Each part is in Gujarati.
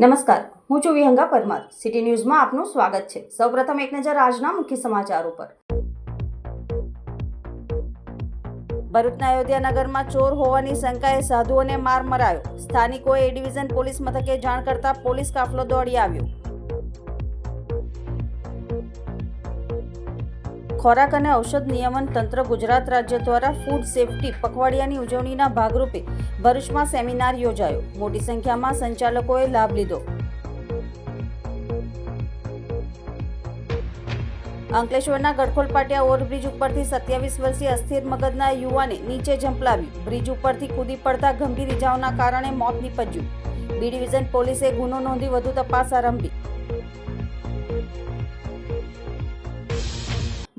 નમસ્કાર, હું છું વિહંગા પરમાર. સિટી ન્યૂઝમાં આપનું સ્વાગત છે. સૌપ્રથમ એક નજર આજના મુખ્ય સમાચારો પર. ભરૂચના અયોધ્યાનગરમાં ચોર હોવાની શંકાએ સાધુઓને માર મરાયો. સ્થાનિકોએ એ ડિવિઝન પોલીસ મથકે જાણ કરતા પોલીસ કાફલો દોડી આવ્યો. ખોરાક અને ઔષધ નિયમન તંત્ર ગુજરાત રાજ્ય દ્વારા ફૂડ સેફટી પખવાડિયાની ઉજવણીના ભાગરૂપે ભરૂચમાં સેમિનાર યોજાયો. મોટી સંખ્યામાં સંચાલકોએ લાભ લીધો. અંકલેશ્વરના ગડખોલ પાટિયા ઓવરબ્રિજ ઉપરથી સત્યાવીસ વર્ષીય અસ્થિર મગજના યુવાને નીચે ઝંપલાવી બ્રિજ ઉપરથી કૂદી પડતા ગંભીર ઇજાઓના કારણે મોત નીપજ્યું. બી ડિવિઝન પોલીસે ગુનો નોંધી વધુ તપાસ આરંભી.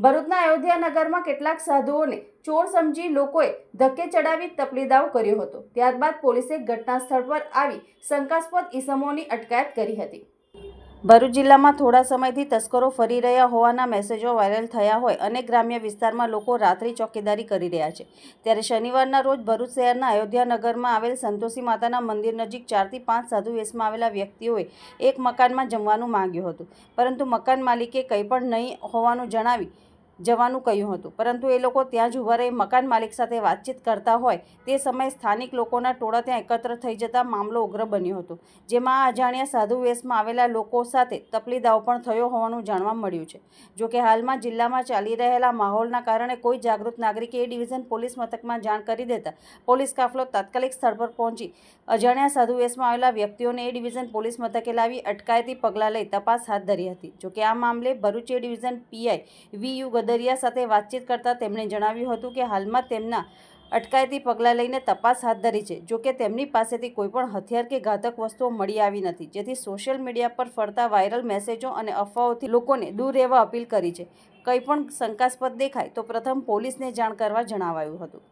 ભરૂચના અયોધ્યાનગરમાં કેટલાક સાધુઓને ચોર સમજી લોકોએ ધક્કે ચડાવી તપલીદાવ કર્યો હતો. ત્યારબાદ પોલીસે ઘટના સ્થળ પર આવી શંકાસ્પદ ઈસમોની અટકાયત કરી હતી. ભરૂચ જિલ્લામાં થોડા સમયથી તસ્કરો ફરી રહ્યા હોવાના મેસેજો વાયરલ થયા હોય અને ગ્રામ્ય વિસ્તારમાં લોકો રાત્રિ ચોકીદારી કરી રહ્યા છે. ત્યારે શનિવારના રોજ ભરૂચ શહેરના અયોધ્યાનગરમાં આવેલ સંતોષી માતાના મંદિર નજીક ચારથી પાંચ સાધુ વેશમાં આવેલા વ્યક્તિઓએ એક મકાનમાં જમવાનું માંગ્યું હતું. પરંતુ મકાન માલિકે કંઈ પણ નહીં હોવાનું જણાવી જવાનું કહ્યું હતું. પરંતુ એ લોકો ત્યાં જ ઊભા રહી મકાન માલિક સાથે વાતચીત કરતા હોય તે સમયે સ્થાનિક લોકોના ટોળા ત્યાં એકત્ર થઈ જતા મામલો ઉગ્ર બન્યો હતો, જેમાં આ અજાણ્યા સાધુ વેશમાં આવેલા લોકો સાથે તકલીદાવ પણ થયો હોવાનું જાણવા મળ્યું છે. જો કે હાલમાં જિલ્લામાં ચાલી રહેલા માહોલના કારણે કોઈ જાગૃત નાગરિકે એ ડિવિઝન પોલીસ મથકમાં જાણ કરી દેતા પોલીસ કાફલો તાત્કાલિક સ્થળ પર પહોંચી અજાણ્યા સાધુ વેશમાં આવેલા વ્યક્તિઓને એ ડિવિઝન પોલીસ મથકે લાવી અટકાયતી પગલાં લઈ તપાસ હાથ ધરી હતી. જોકે આ મામલે Bharuch A division PI V U Gadariya સાથે વાતચીત કરતાં તેમણે જણાવ્યું હતું કે હાલમાં તેમના અટકાયતી પગલાં લઈને તપાસ હાથ ધરી છે. જોકે તેમની પાસેથી કોઈપણ હથિયાર કે ઘાતક વસ્તુઓ મળી આવી નથી. જેથી સોશિયલ મીડિયા પર ફરતા વાયરલ મેસેજો અને અફવાઓથી લોકોને દૂર રહેવા અપીલ કરી છે. કંઈ પણ શંકાસ્પદ દેખાય તો પ્રથમ પોલીસને જાણ કરવા જણાવાયું હતું.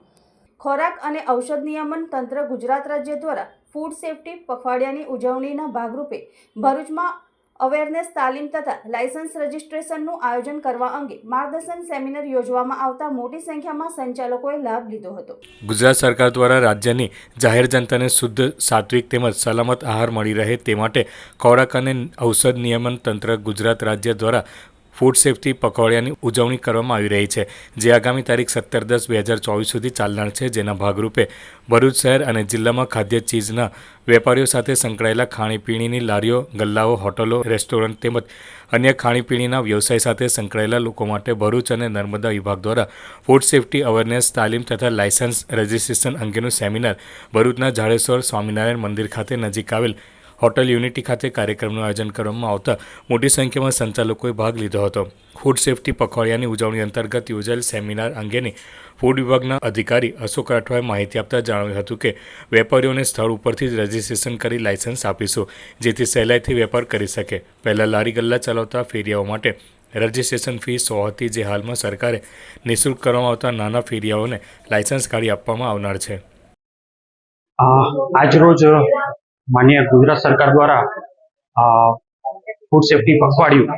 ખોરાક અને ઔષધ નિયમન તંત્ર ગુજરાત રાજ્ય દ્વારા ફૂડ સેફટી પખવાડિયાની ઉજવણીના ભાગરૂપે ભરૂચમાં અવેરનેસ તાલીમ તથા લાયસન્સ રજિસ્ટ્રેશનનું આયોજન કરવા અંગે માર્ગદર્શન સેમિનાર યોજવામાં આવતા મોટી સંખ્યામાં સંચાલકોએ લાભ લીધો હતો. ગુજરાત સરકાર દ્વારા રાજ્યની જાહેર જનતાને શુદ્ધ, સાત્વિક તેમજ સલામત આહાર મળી રહે તે માટે ખોરાક અને ઔષધ નિયમન તંત્ર ગુજરાત રાજ્ય દ્વારા ફૂડ સેફ્ટી પખવાડિયાની ઉજવણી કરવામાં આવી રહી છે, જે આગામી તારીખ સત્તર દસ બે હજાર ચોવીસ સુધી ચાલનાર છે, જેના ભાગરૂપે ભરૂચ શહેર અને જિલ્લામાં ખાદ્ય ચીજના વેપારીઓ સાથે સંકળાયેલા ખાણીપીણીની લારીઓ, ગલ્લાઓ, હોટલો, રેસ્ટોરન્ટ તેમજ અન્ય ખાણીપીણીના વ્યવસાય સાથે સંકળાયેલા લોકો માટે ભરૂચ અને નર્મદા વિભાગ દ્વારા ફૂડ સેફ્ટી અવેરનેસ તાલીમ તથા લાયસન્સ રજિસ્ટ્રેશન અંગેનું સેમિનાર ભરૂચના જાડેશ્વર સ્વામિનારાયણ મંદિર ખાતે નજીક આવેલ હોટલ યુનિટી ખાતે કાર્યક્રમનું આયોજન કરવામાં આવતા મોટી સંખ્યામાં સંચાલકોએ ભાગ લીધો હતો. ફૂડ સેફ્ટી પખવાડિયાની ઉજવણી અંતર્ગત યોજાયેલ સેમિનાર અંગેની ફૂડ વિભાગના અધિકારી અશોક રાઠવાએ માહિતી આપતા જણાવ્યું હતું કે, વેપારીઓને સ્થળ ઉપરથી જ રજીસ્ટ્રેશન કરી લાયસન્સ આપીશું, જેથી સહેલાઈથી વેપાર કરી શકે. પહેલાં લારી ગલ્લા ચલાવતા ફેરિયાઓ માટે રજિસ્ટ્રેશન ફી સો હતી, જે હાલમાં સરકારે નિઃશુલ્ક કરવામાં આવતા નાના ફેરિયાઓને લાયસન્સ કાઢી આપવામાં આવનાર છે. આજરોજ માન્ય ગુજરાત સરકાર દ્વારા ફૂડ સેફ્ટી પખવાડિયું,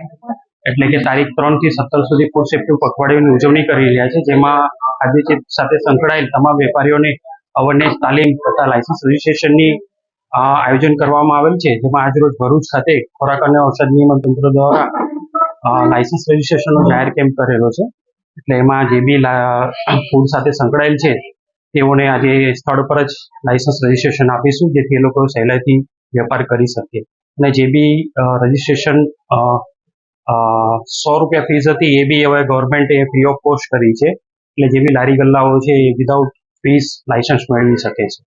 એટલે કે તારીખ ત્રણથી સત્તર સુધી ફૂડ સેફ્ટી પખવાડિયાની ઉજવણી કરી રહ્યા છે, જેમાં ખાદ્ય સાથે સંકળાયેલ તમામ વેપારીઓને અવેરનેસ તાલીમ તથા લાયસન્સ રજીસ્ટ્રેશનની આયોજન કરવામાં આવેલ છે, જેમાં આજરોજ ભરૂચ ખાતે ખોરાક અને ઔષધ નિયમન તંત્ર દ્વારા લાયસન્સ રજીસ્ટ્રેશનનો જાહેર કેમ્પ કરેલો છે, એટલે એમાં જે બી ફૂડ સાથે સંકળાયેલ છે તેઓને આજે સ્થળ પર જ લાયસન્સ રજીસ્ટ્રેશન આપીશું, જેથી એ લોકો સહેલાઈથી વેપાર કરી શકે. અને જે બી રજીસ્ટ્રેશન સો રૂપિયા ફીસ હતી, એ બી હવે ગવર્મેન્ટે ફ્રી ઓફ કોસ્ટ કરી છે. એટલે જે બી લારી ગલ્લાઓ છે, એ વિધાઉટ ફીસ લાયસન્સ મેળવી શકે છે.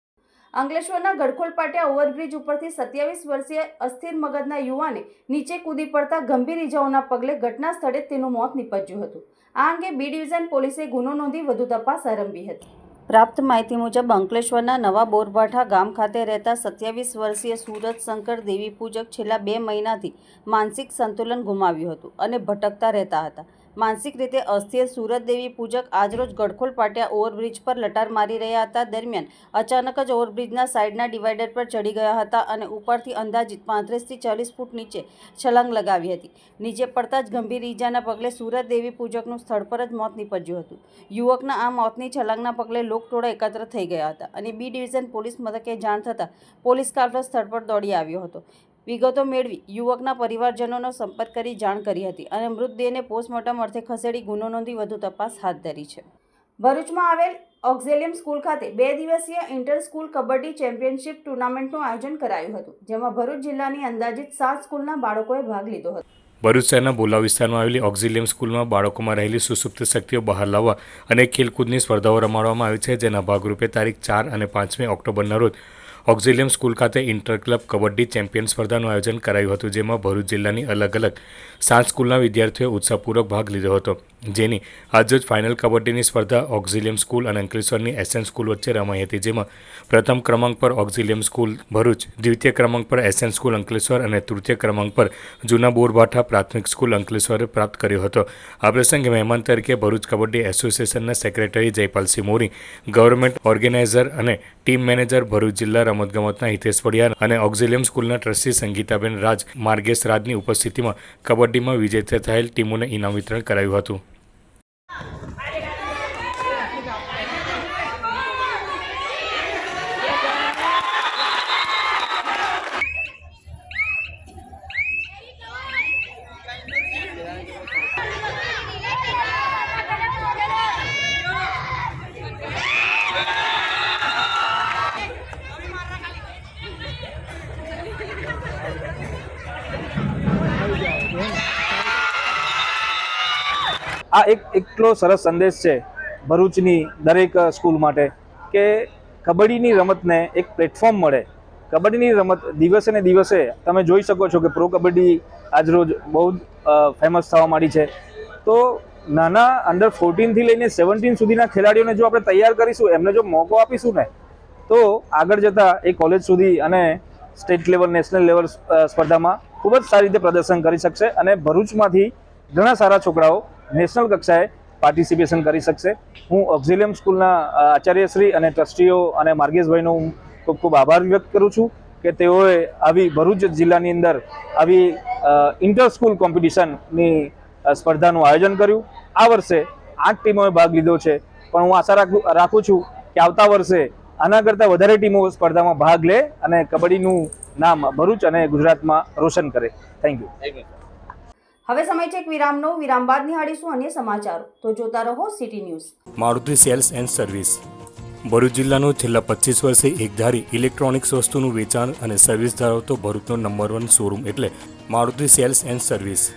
અંકલેશ્વરના ગડખોલ પાટિયા ઓવરબ્રિજ ઉપરથી સત્યાવીસ વર્ષીય અસ્થિર મગજના યુવાને નીચે કૂદી પડતા ગંભીર ઇજાઓના પગલે ઘટના સ્થળે તેનું મોત નીપજ્યું હતું. આ અંગે બી ડિવિઝન પોલીસે ગુનો નોંધી વધુ તપાસ આરંભી હતી. પ્રાપ્ત માહિતી મુજબ અંકલેશ્વરના નવા બોરભાઠા ગામ ખાતે રહેતા સત્યાવીસ વર્ષીય સુરત શંકર દેવી પૂજક છેલ્લા બે મહિનાથી માનસિક સંતુલન ગુમાવ્યું હતું અને ભટકતા રહેતા હતા. માનસિક રીતે અસ્થિર સુરત દેવી પૂજક આજરોજ ગડખોલ પાટિયા ઓવરબ્રિજ પર લટાર મારી રહ્યા હતા. દરમિયાન અચાનક જ ઓવરબ્રિજના સાઇડના ડિવાઈડર પર ચડી ગયા હતા અને ઉપરથી અંદાજિત પાંત્રીસથી ચાલીસ ફૂટ નીચે છલાંગ લગાવી હતી. નીચે પડતા જ ગંભીર ઈજાના પગલે સુરત દેવી પૂજકનું સ્થળ પર જ મોત નીપજ્યું હતું. યુવકના આ મોતની છલાંગના પગલે લોકટોળા એકત્ર થઈ ગયા હતા અને બી ડિવિઝન પોલીસ મથકે જાણ થતાં પોલીસ કાફલો સ્થળ પર દોડી આવ્યો હતો. વિગતો મેળવી યુવકના પરિવારજનોનો સંપર્ક કરી જાણ કરી હતી અને મૃતદેહને પોસ્ટમોર્ટમ અર્થે ખસેડી ગુનો નોંધી વધુ તપાસ હાથ ધરી છે. ભરૂચમાં આવેલ ઓક્ઝેલિયમ સ્કૂલ ખાતે બે દિવસીય ઇન્ટર સ્કૂલ કબડ્ડી ચેમ્પિયનશિપ ટુર્નામેન્ટનું આયોજન કરાયું હતું, જેમાં ભરૂચ જિલ્લાની અંદાજિત સાત સ્કૂલના બાળકોએ ભાગ લીધો હતો. ભરૂચ શહેરના બોલા વિસ્તારમાં આવેલી ઓક્ઝિલિયમ સ્કૂલમાં બાળકોમાં રહેલી સુસુપ્ત શક્તિઓ બહાર લાવવા અને ખેલકૂદની સ્પર્ધાઓ રમાડવામાં આવી છે, જેના ભાગરૂપે તારીખ ચાર અને પાંચમી ઓક્ટોબરના રોજ ઓક્ઝિલિયમ સ્કૂલ ખાતે ઇન્ટર ક્લબ કબડ્ડી ચેમ્પિયન સ્પર્ધાનું આયોજન કરાયું હતું, જેમાં ભરૂચ જિલ્લાની અલગ અલગ સાત સ્કૂલના વિદ્યાર્થીઓએ ઉત્સાહપૂર્વક ભાગ લીધો હતો. જેની આજરોજ ફાઇનલ કબડ્ડીની સ્પર્ધા ઓક્ઝિલિયમ સ્કૂલ અને અંકલેશ્વરની એસએન સ્કૂલ વચ્ચે રમાઈ હતી, જેમાં પ્રથમ ક્રમાંક પર ઓક્ઝિલિયમ સ્કૂલ ભરૂચ, દ્વિતીય ક્રમાંક પર એસએન સ્કૂલ અંકલેશ્વર અને તૃતીય ક્રમાંક પર જૂના બોરભાઠા પ્રાથમિક સ્કૂલ અંકલેશ્વરે પ્રાપ્ત કર્યો હતો. આ પ્રસંગે મહેમાન તરીકે ભરૂચ કબડ્ડી એસોસિએશનના secretary Jaypalsinh Mori, government organiser અને ટીમ મેનેજર ભરૂચ જિલ્લા રમતગમતના હિતેશ પડિયા અને ઓક્ઝિલિયમ સ્કૂલના ટ્રસ્ટી સંગીતાબેન રાજ માર્ગેશ રાજની ઉપસ્થિતિમાં કબડ્ડીમાં વિજેતા થયેલ ટીમોને ઇનામ વિતરણ કરાયું હતું. આ એક એટલો સરસ સંદેશ છે ભરૂચની દરેક સ્કૂલ માટે કે કબડ્ડીની રમતને એક પ્લેટફોર્મ મળે. કબડ્ડીની રમત દિવસે ને દિવસે તમે જોઈ શકો છો કે પ્રો કબડ્ડી આજરોજ બહુ ફેમસ થવા માંડી છે. તો નાના અંડર ફોર્ટીનથી લઈને સેવન્ટીન સુધીના ખેલાડીઓને જો આપણે તૈયાર કરીશું, એમને જો મોકો આપીશું ને, તો આગળ જતાં એ કોલેજ સુધી અને સ્ટેટ લેવલ નેશનલ લેવલ સ્પર્ધામાં ખૂબ જ સારી રીતે પ્રદર્શન કરી શકશે અને ભરૂચમાંથી ઘણા સારા છોકરાઓ નેશનલ કક્ષાએ પાર્ટિસિપેશન કરી શકશે. હું ઓક્ઝિલિયમ સ્કૂલના આચાર્યશ્રી અને ટ્રસ્ટીઓ અને માર્ગેશભાઈનો હું ખૂબ ખૂબ આભાર વ્યક્ત કરું છું કે તેઓએ આવી ભરૂચ જિલ્લાની અંદર આવી ઇન્ટર સ્કૂલ કોમ્પિટિશનની સ્પર્ધાનું આયોજન કર્યું. આ વર્ષે આઠ ટીમોએ ભાગ લીધો છે. પણ હું આશા રાખું રાખું છું કે આવતા વર્ષે આના કરતાં વધારે ટીમો સ્પર્ધામાં ભાગ લે અને કબડ્ડીનું નામ ભરૂચ અને ગુજરાતમાં રોશન કરે. થેન્ક યુ હવે સમય છે એક વિરામનો. વિરામ બાદ નિહાળીશું અન્ય સમાચારો. તો જોતા રહો city news. Maruti sales and service. Bharuch જિલ્લાનું છેલ્લા પચીસ વર્ષે એકધારી ઇલેક્ટ્રોનિક્સ વસ્તુનું વેચાણ અને સર્વિસ ધરાવતો ભરૂચનો નંબર વન શોરૂમ એટલે મારુતિ સેલ્સ એન્ડ સર્વિસ.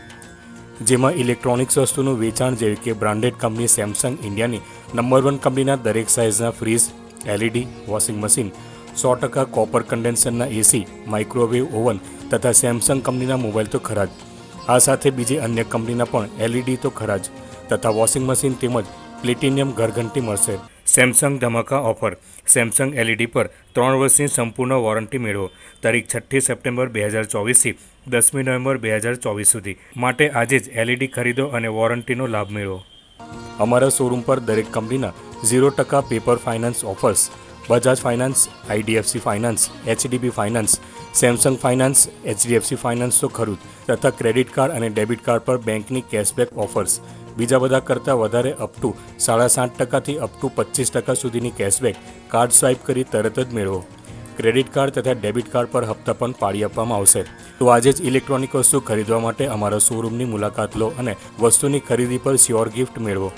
જેમાં ઇલેક્ટ્રોનિક્સ વસ્તુનું વેચાણ જેવી કે બ્રાન્ડેડ કંપની સેમસંગ ઇન્ડિયાની નંબર વન કંપનીના દરેક સાઇઝના ફ્રીજ એલઈડી વોશિંગ મશીન સો ટકા કોપર કન્ડેન્સરના એસી માઇક્રોવેવ ઓવન તથા સેમસંગ કંપનીના મોબાઈલ તો ખરા જ. આ સાથે બીજી અન્ય કંપનીના પણ એલઈડી તો ખરા જ, તથા વોશિંગ મશીન તેમજ પ્લેટિનિયમ ઘરઘંટી મળશે. સેમસંગ ધમાકા ઓફર સેમસંગ એલઈડી પર ત્રણ વર્ષની સંપૂર્ણ વોરંટી મેળવો. તારીખ છઠ્ઠી સપ્ટેમ્બર બે હજાર ચોવીસથી દસમી નવેમ્બર બે હજાર ચોવીસ સુધી. માટે આજે જ એલઈડી ખરીદો અને વોરંટીનો લાભ મેળવો. અમારા શોરૂમ પર દરેક કંપનીના ઝીરો ટકા paper finance offers Bajaj finance IDFC finance HDB finance Samsung finance HDFC finance તો ખરું તથા ક્રેડિટ કાર્ડ અને ડેબિટ કાર્ડ પર બેંકની કેશબેક ઓફર્સ બીજા બધા કરતાં વધારે અપ ટુ સાડા સાત ટકાથી અપ ટુ પચીસ ટકા સુધીની કેશબેક કાર્ડ સ્વાઇપ કરી તરત જ મેળવો. ક્રેડિટ કાર્ડ તથા ડેબિટ કાર્ડ પર હપ્તા પણ પાડી આપવામાં આવશે. તો આજે જ ઇલેક્ટ્રોનિક વસ્તુ ખરીદવા માટે અમારા શોરૂમની મુલાકાત લો અને વસ્તુની ખરીદી પર શ્યોર ગિફ્ટ મેળવો.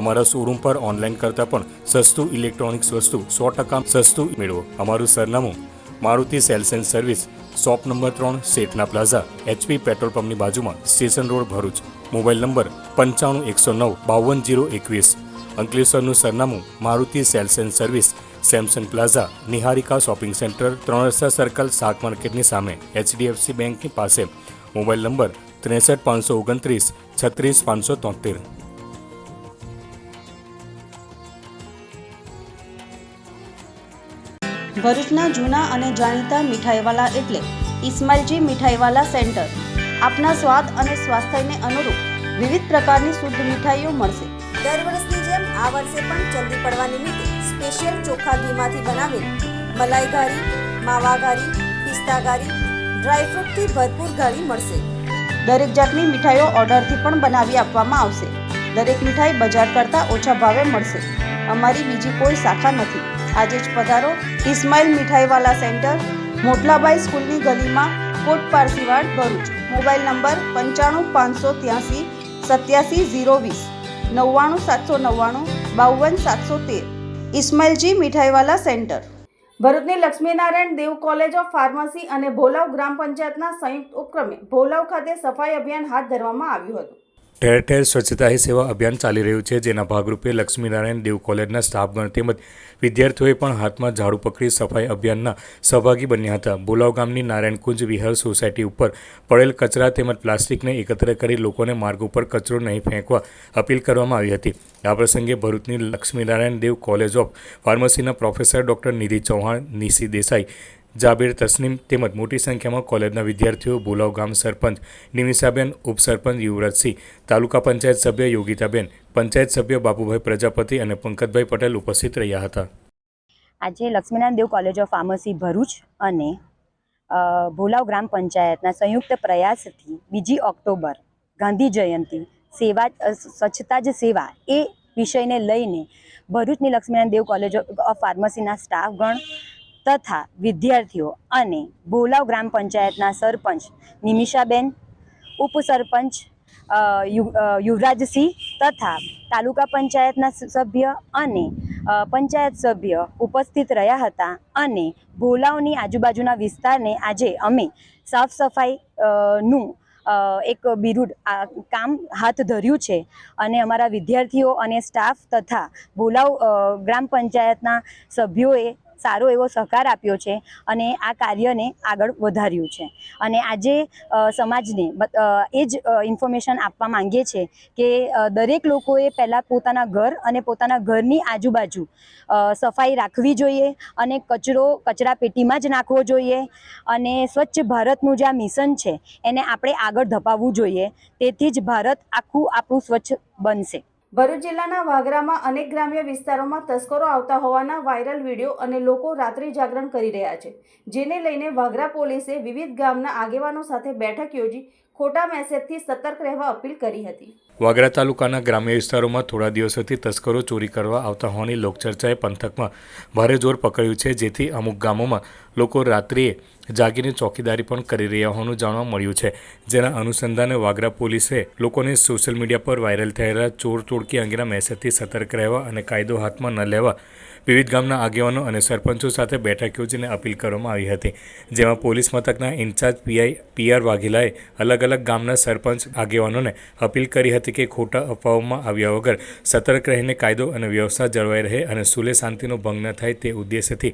અમારા શોરૂમ પર ઓનલાઈન કરતાં પણ સસ્તું ઇલેક્ટ્રોનિક્સ વસ્તુ સો ટકા સસ્તું મેળવો. અમારું સરનામું Maruti sales and service shop number ત્રણ શેઠના પ્લાઝા એચપી પેટ્રોલ પંપની બાજુમાં station road Bharuch. Mobile number પંચાણું એકસો નવ બાવન જીરો એકવીસ. અંકલેશ્વરનું સરનામું Maruti sales and service, Samsung plaza, Niharika shopping centre ત્રણ રસ્તા સર્કલ, શાક માર્કેટની સામે એચડીએફસી બેંકની પાસે. મોબાઈલ નંબર ત્રેસઠ પાંચસો ઓગણત્રીસ, છત્રીસ પાંચસો તોતેર. ભરૂચના જૂના અને જાણીતા મીઠાઈવાલા એટલે ઇસ્માઇલજી મીઠાઈવાલા સેન્ટર. આપના સ્વાદ અને સ્વાસ્થ્યને અનુરૂપ વિવિધ પ્રકારની શુદ્ધ મીઠાઈઓ મળશે. દર વર્ષની જેમ આ વર્ષે પણ જલ્દી પડવા નિમિત્તે સ્પેશિયલ ચોખા ઘીમાંથી બનાવેલ મલાઈ ઘારી માવા ઘારી પિસ્તા ઘારી ડ્રાયફ્રૂટથી ભરપૂર ઘારી મળશે. દરેક જાતની મીઠાઈઓ ઓર્ડરથી પણ બનાવી આપવામાં આવશે. દરેક મીઠાઈ બજાર કરતાં ઓછા ભાવે મળશે. અમારી બીજી કોઈ શાખા નથી. આજે જ પધારો. ઇસ્માઇલ મીઠાઈવાલા સેન્ટર મોટલાબાઈ સ્કૂલની ગલીમાં કોટ પારસીવાડ ભરૂચ. મોબાઈલ નંબર પંચાણું પાંચસો ત્યાંસી સત્યાસી ઝીરો વીસ. નવ્વાણું સાતસો નવ્વાણું બાવન સાતસો તેર. ઇસ્માઇલજી મીઠાઈવાલા સેન્ટર. ભરૂચની Laxminarayan Dev college of pharmacy અને ભોલાવ ગ્રામ પંચાયતના સંયુક્ત ઉપક્રમે ભોલાવ ખાતે સફાઈ અભિયાન હાથ ધરવામાં આવ્યું હતું. ઠેર ઠેર સ્વચ્છતા હી સેવા અભિયાન ચાલી રહ્યું છે જેના ભાગરૂપે લક્ષ્મીનારાયણ દેવ કોલેજના સ્ટાફગણ તેમજ વિદ્યાર્થીઓએ પણ હાથમાં ઝાડુ પકડી સફાઈ અભિયાનના સહભાગી બન્યા હતા. બોલાવ ગામની નારાયણકુંજ વિહાર સોસાયટી ઉપર પડેલ કચરા તેમજ પ્લાસ્ટિકને એકત્ર કરી લોકોને માર્ગ ઉપર કચરો નહીં ફેંકવા અપીલ કરવામાં આવી હતી. આ પ્રસંગે ભરૂચની લક્ષ્મીનારાયણ દેવ કોલેજ ઓફ ફાર્મસીના પ્રોફેસર ડૉક્ટર નિધિ ચૌહાણ, નિશી દેસાઈ, જાબીર તસ્નીમ તેમજ મોટી સંખ્યામાં કોલેજના વિદ્યાર્થીઓ, બોલાવ ગામ સરપંચ, નિમિષાબેન, ઉપસરપંચ યુવરાજસિંહ, તાલુકા પંચાયત સભ્ય યોગિતાબેન પંચાયત સભ્ય બાપુભાઈ પ્રજાપતિ અને પંકજભાઈ પટેલ ઉપસ્થિત રહ્યા હતા. આજે Laxminarayan Dev college of pharmacy Bharuch અને ભોલાવ ગ્રામ પંચાયતના સંયુક્ત પ્રયાસથી બીજી ઓક્ટોબર ગાંધી જયંતિ, સેવા સ્વચ્છતા જ સેવા એ વિષયને લઈને ભરૂચની લક્ષ્મીનારાયણ દેવ કોલેજ ઓફ ફાર્મસીના સ્ટાફગણ તથા વિદ્યાર્થીઓ અને ભોલાવ ગ્રામ પંચાયતના સરપંચ નિમિષાબેન, ઉપસરપંચ યુવરાજસિંહ તથા તાલુકા પંચાયતના સભ્ય અને પંચાયત સભ્ય ઉપસ્થિત રહ્યા હતા અને ભોલાવની આજુબાજુના વિસ્તારને આજે અમે સાફ સફાઈ નું એક બિરુદ, આ, કામ હાથ ધર્યું છે. અને અમારા વિદ્યાર્થીઓ અને સ્ટાફ તથા ભોલાવ ગ્રામ પંચાયતના સભ્યોએ સારો એવો સહકાર આપ્યો છે અને આ કાર્યને આગળ વધાર્યું છે. અને આજે સમાજને એ જ ઇન્ફોર્મેશન આપવા માંગીએ છીએ કે દરેક લોકોએ પહેલાં પોતાના ઘર અને પોતાના ઘરની આજુબાજુ સફાઈ રાખવી જોઈએ અને કચરો કચરા પેટીમાં જ નાખવો જોઈએ અને સ્વચ્છ ભારતનું જે આ મિશન છે એને આપણે આગળ ધપાવવું જોઈએ. તેથી જ ભારત આખું આપણું સ્વચ્છ બનશે. ભરૂચ જિલ્લાના વાગરામાં અનેક ગ્રામ્ય વિસ્તારોમાં તસ્કરો આવતા હોવાના વાયરલ વીડિયો અને લોકો રાત્રિ જાગરણ કરી રહ્યા છે. જેને લઈને વાગરા પોલીસે વિવિધ ગામના આગેવાનો સાથે બેઠક યોજી ખોટા મેસેજથી સતર્ક રહેવા અપીલ કરી હતી. વાગરા તાલુકાના ગ્રામ્ય વિસ્તારોમાં થોડા દિવસોથી તસ્કરો ચોરી કરવા આવતા હોવાની લોકચર્ચાએ પંથકમાં ભારે જોર પકડ્યું છે, જેથી અમુક ગામોમાં લોકો રાત્રિએ જાગીને ચોકીદારી પણ કરી રહ્યા હોવાનું જાણવા મળ્યું છે. જેના અનુસંધાને વાગરા પોલીસે લોકોને સોશિયલ મીડિયા પર વાયરલ થયેલા ચોર તોડકી અંગેના મેસેજથી સતર્ક રહેવા અને કાયદો હાથમાં ન લેવા વિવિધ ગામના આગેવાનો અને સરપંચો સાથે બેઠક યોજીને અપીલ કરવામાં આવી હતી, જેમાં પોલીસ મથકના ઇન્ચાર્જ પીઆઈ પીઆર વાઘેલાએ અલગ અલગ ગામના સરપંચ આગેવાનોને અપીલ કરી હતી કે ખોટા અફવાઓમાં આવ્યા વગર સતર્ક રહીને કાયદો અને વ્યવસ્થા જળવાઈ રહે અને સુલે શાંતિનો ભંગ ન થાય તે ઉદ્દેશ્યથી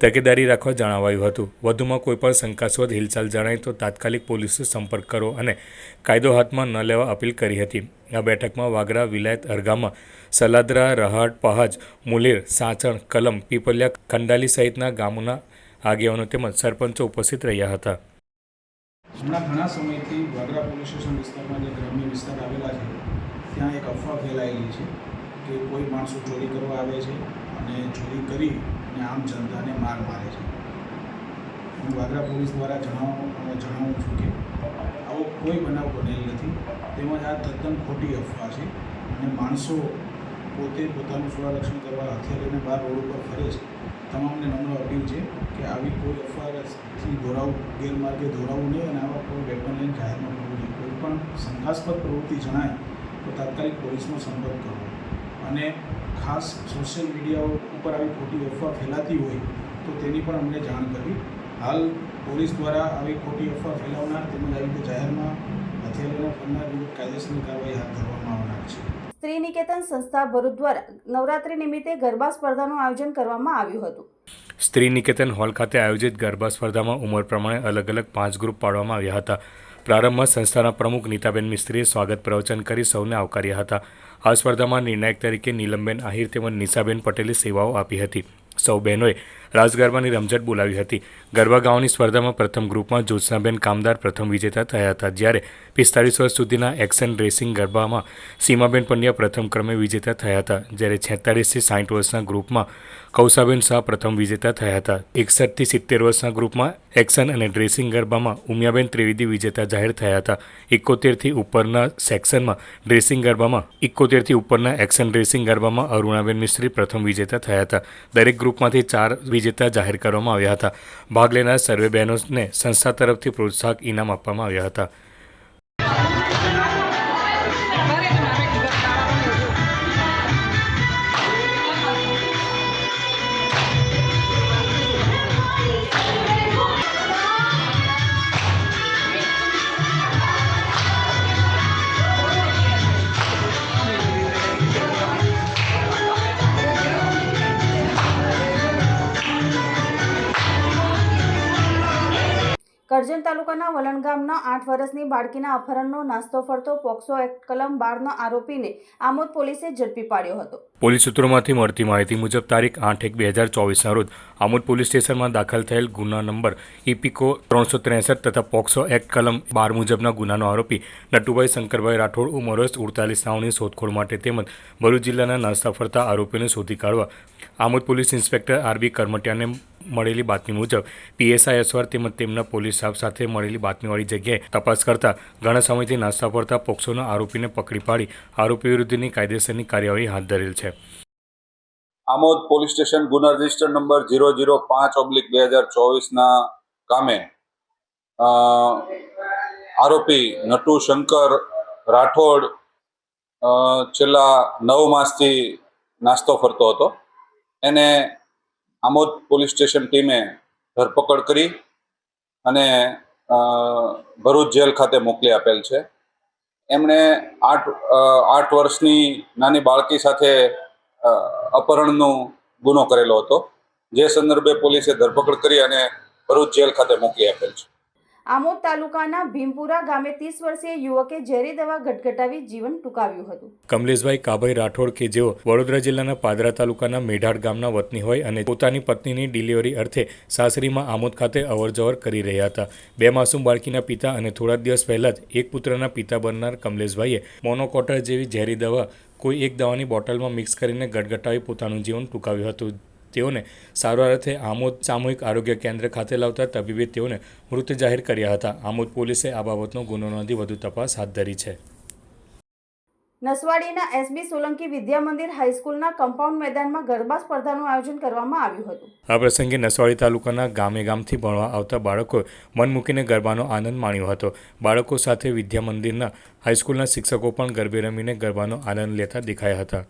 તકેદારી રાખવા જણાવાયું હતું. વધુમાં કોઈપણ શંકાસ્પદ હિલચાલ જણાય તો તાત્કાલિક પોલીસનો સંપર્ક કરો અને કાયદો હાથમાં ન લેવા અપીલ કરી હતી. આ બેઠકમાં વાગરા, વિલાયત, અરગામા, સલાદરા, રહાટ, પહાજ, મુલેર, સાચણ, કલમ, પીપલિયા, ખંડાલી સહિતના ગામોના આગેવાનો તેમજ સરપંચો ઉપસ્થિત રહ્યા હતા. હમણાં ઘણા સમયથી વાગરા પોલીસ સ્ટેશન વિસ્તારમાં જે ગ્રામ્ય વિસ્તાર આવેલા છે, ત્યાં એક અફવા ફેલાયેલી છે કે કોઈ માણસો ચોરી કરવા આવે છે અને ચોરી કરી અને આમ જનતાને માર મારે છે. હું વાગરા પોલીસ દ્વારા જણાવ જણાવું છું કે આવો કોઈ બનાવ બનેલ નથી. તેમજ આ તદ્દન ખોટી અફવા છે અને માણસો પોતે પોતાનું સ્વરક્ષણ કરવા હાથે લઈને બહાર રોડ ઉપર ફરે છે. તમામને નમ્ર અપીલ છે કે આવી કોઈ અફવાથી દોરાવું ગેરમાર્ગે દોરાવવું નહીં અને આવા કોઈ વેપન લઈને જાહેરમાં કરવું નહીં. કોઈ પણ શંકાસ્પદ પ્રવૃત્તિ જણાય તો તાત્કાલિક પોલીસનો સંપર્ક કરવો અને ખાસ સોશિયલ મીડિયા ઉપર આવી ખોટી અફવા ફેલાતી હોય તો તેની પણ અમને જાણ કરવી. હાલ પોલીસ દ્વારા આવી ખોટી અફવા ફેલાવનાર તેમજ આવી રીતે જાહેરમાં હથિયાર ફરનાર વિરુદ્ધ કાયદેસરની કાર્યવાહી હાથ ધરવામાં આવનાર છે. સ્ત્રી નિકેતન સંસ્થા ભરૂચ દ્વારા નવરાત્રી નિમિત્તે ગરબા સ્પર્ધાનું આયોજન કરવામાં આવ્યું હતું. સ્ત્રી નિકેતન હોલ ખાતે આયોજિત ગરબા સ્પર્ધામાં ઉંમર પ્રમાણે અલગ અલગ પાંચ ગ્રુપ પાડવામાં આવ્યા હતા. પ્રારંભમાં સંસ્થાના પ્રમુખ નીતાબેન મિસ્ત્રીએ સ્વાગત પ્રવચન કરી સૌને આવકાર્યા હતા. આ સ્પર્ધામાં નિર્ણાયક તરીકે નીલમબેન આહિર તેમજ નિશાબેન પટેલે સેવાઓ આપી હતી. સૌ બહેનોએ રાસ ગરબાની રમઝટ બોલાવી હતી. ગરબા ગાવાની સ્પર્ધામાં પ્રથમ ગ્રુપમાં જ્યોત્સનાબેન કામદાર પ્રથમ વિજેતા થયા હતા. જ્યારે પિસ્તાળીસ વર્ષ સુધીના એક્શન રેસિંગ ગરબામાં સીમાબેન પંડ્યા પ્રથમ ક્રમે વિજેતા થયા હતા. જ્યારે છેતાળીસથી સાઠ વર્ષના ગ્રુપમાં કૌશાબેન શાહ પ્રથમ વિજેતા થયા હતા. એકસઠથી સિત્તેર વર્ષના ગ્રુપમાં એક્શન અને ડ્રેસિંગ ગરબામાં ઉમિયાબેન ત્રિવેદી વિજેતા જાહેર થયા હતા. એકોતેરથી ઉપરના સેક્શનમાં ડ્રેસિંગ ગરબામાં એકોતેરથી ઉપરના એક્શન ડ્રેસિંગ ગરબામાં અરુણાબેન મિસ્ત્રી પ્રથમ વિજેતા થયા હતા. દરેક ગ્રુપમાંથી ચાર વિજેતા જાહેર કરવામાં આવ્યા હતા. ભાગ લેનાર સર્વે બહેનોને સંસ્થા તરફથી પ્રોત્સાહક ઇનામ આપવામાં આવ્યા હતા. તાલુકાના વલણ ગામના આઠ વર્ષની બાળકીના અપહરણનો નાસ્તો ફરતો પોક્સો એક્ટ કલમ બારના આરોપીને આમોદ પોલીસે ઝડપી પાડ્યો હતો. પોલીસ સૂત્રોમાંથી મળતી માહિતી મુજબ તારીખ આઠ એક બે હજાર ચોવીસના રોજ આમોદ પોલીસ સ્ટેશનમાં દાખલ થયેલ ગુના નંબર ઇપિકો ત્રણસો ત્રેસઠ તથા પોક્સો એક્ટ કલમ બાર મુજબના ગુનાનો આરોપી નટુભાઈ શંકરભાઈ રાઠોડ, ઉંમર વર્ષ ઉડતાલીસ નાવની શોધખોળ માટે તેમજ ભરૂચ જિલ્લાના નાસ્તા ફરતા આરોપીને શોધી કાઢવા આમોદ પોલીસ ઇન્સ્પેક્ટર આરબી કરમટિયાને મળેલી બાતમી મુજબ, પીએસઆઈ અસવાર તેમજ તેમના પોલીસ સ્ટાફ સાથે મળેલી બાતમીવાળી જગ્યાએ તપાસ કરતા ઘણા સમયથી નાસ્તા ફરતા પોક્સોના આરોપીને પકડી પાડી આરોપી વિરુદ્ધની કાયદેસરની કાર્યવાહી હાથ ધરેલ છે. આમોદ પોલીસ સ્ટેશન ગુના રજિસ્ટર નંબર ઝીરો ઝીરો પાંચ ઓબ્લિક બે હજાર ચોવીસના કામે આરોપી નટુ શંકર રાઠોડ છેલ્લા નવ માસથી નાસ્તો ફરતો હતો. એને આમોદ પોલીસ સ્ટેશન ટીમે ધરપકડ કરી અને ભરૂચ જેલ ખાતે મોકલી આપેલ છે. એમણે આઠ આઠ વર્ષની નાની બાળકી સાથે અપહરણનો ગુનો કરેલો હતો. જે સંદર્ભે પોલીસે ધરપકડ કરી અને ભરૂચ જેલ ખાતે મોકલી આપેલ છે. આમોદ તાલુકાના ભીમપુરા ગામે ત્રીસ વર્ષીય યુવકે ઝેરી દવા ગટગટાવી જીવન ટૂંકાવ્યું હતું. કમલેશભાઈ કાભાઈ રાઠોડ કે જેઓ વડોદરા જિલ્લાના પાદરા તાલુકાના મેઢાડ ગામના વતની હોય અને પોતાની પત્નીની ડિલિવરી અર્થે સાસરીમાં આમોદ ખાતે અવરજવર કરી રહ્યા હતા. બે માસૂમ બાળકીના પિતા અને થોડા દિવસ પહેલાં જ એક પુત્રના પિતા બનનાર કમલેશભાઈએ મોનોકોટર જેવી ઝેરી દવા કોઈ એક દવાની બોટલમાં મિક્સ કરીને ગટગટાવી પોતાનું જીવન ટૂંકાવ્યું હતું. તેઓને સારવાર અર્થે આમોદ સામૂહિક આરોગ્ય કેન્દ્ર ખાતે લાવતા તબીબે તેઓને મૃત જાહેર કર્યા હતા. આમોદ પોલીસે આ બાબતનો ગુનો નોંધી વધુ તપાસ હાથ ધરી છે. નસવાડીના એસબી સોલંકી વિદ્યા મંદિર હાઈસ્કૂલના કમ્પાઉન્ડ મેદાનમાં ગરબા સ્પર્ધાનું આયોજન કરવામાં આવ્યું હતું. આ પ્રસંગે નસવાડી તાલુકાના ગામે ગામથી ભણવા આવતા બાળકોએ મન મૂકીને ગરબાનો આનંદ માણ્યો હતો. બાળકો સાથે વિદ્યા મંદિરના હાઈસ્કૂલના શિક્ષકો પણ ગરબે રમીને ગરબાનો આનંદ લેતા દેખાયા હતા.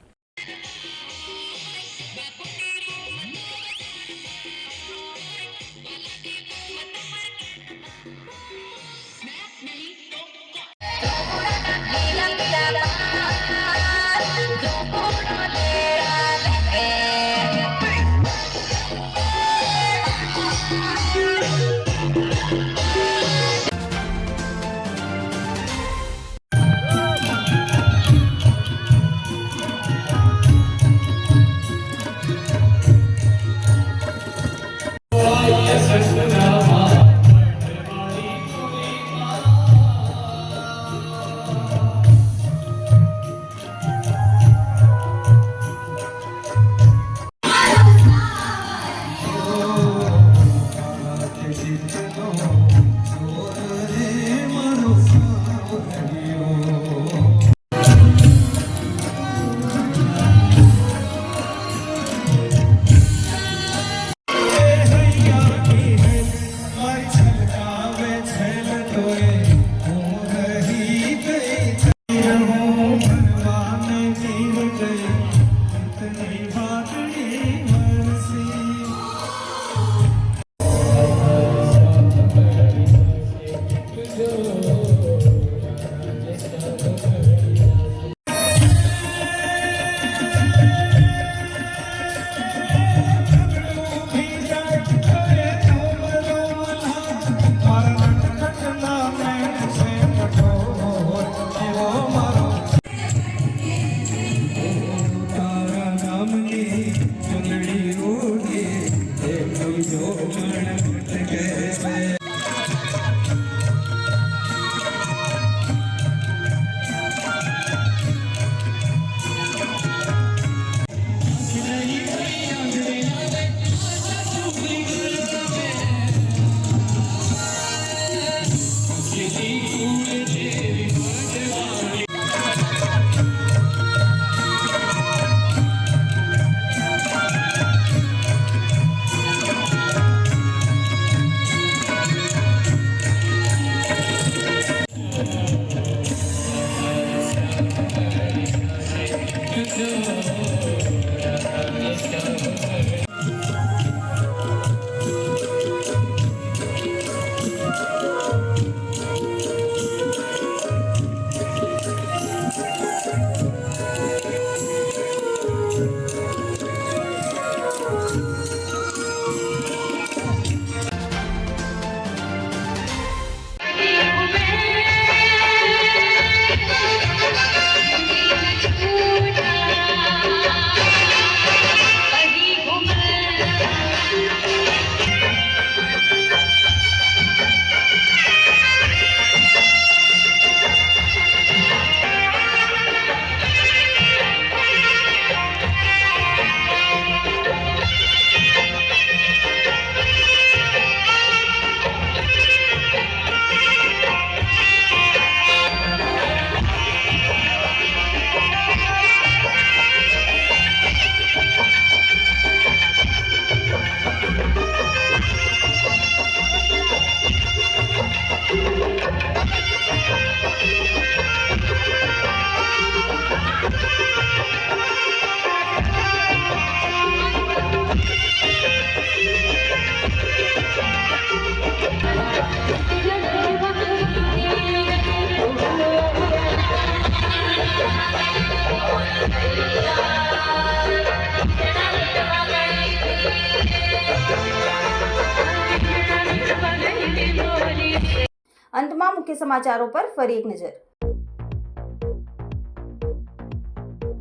અંતમાં મુખ્ય સમાચારો પર ફરી એક નજર.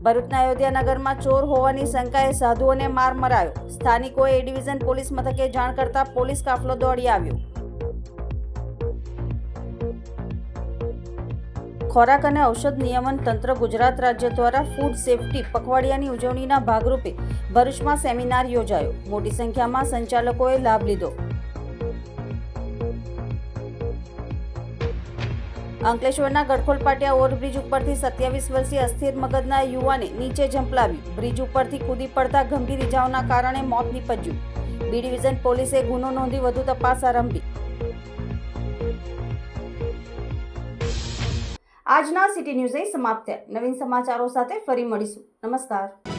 ભરૂચના અયોધ્યાનગરમાં ચોર હોવાની શંકાએ સાધુઓને માર મરાયો. સ્થાનિકોએ એ ડિવિઝન પોલીસ મથકે જાણ કરતા પોલીસ કાફલો દોડી આવ્યો. ખોરાક અને ઔષધ નિયમન તંત્ર ગુજરાત રાજ્ય દ્વારા ફૂડ સેફટી પખવાડિયાની ઉજવણીના ભાગરૂપે ભરૂચમાં સેમિનાર યોજાયો. મોટી સંખ્યામાં સંચાલકોએ લાભ લીધો. અંકલેશ્વરના ગડખોલ પાટિયા ઓવરબ્રિજ ઉપરથી સત્યાવીસ વર્ષીય અસ્થિર મગજના યુવાને નીચે ઝંપલાવી બ્રિજ ઉપરથી કૂદી પડતા ગંભીર ઇજાઓના કારણે મોત નીપજ્યું. બી ડિવિઝન પોલીસે ગુનો નોંધી વધુ તપાસ આરંભી. આજના સિટી ન્યૂઝ સમાપ્ત થયા. નવીન સમાચારો સાથે ફરી મળીશું. નમસ્કાર.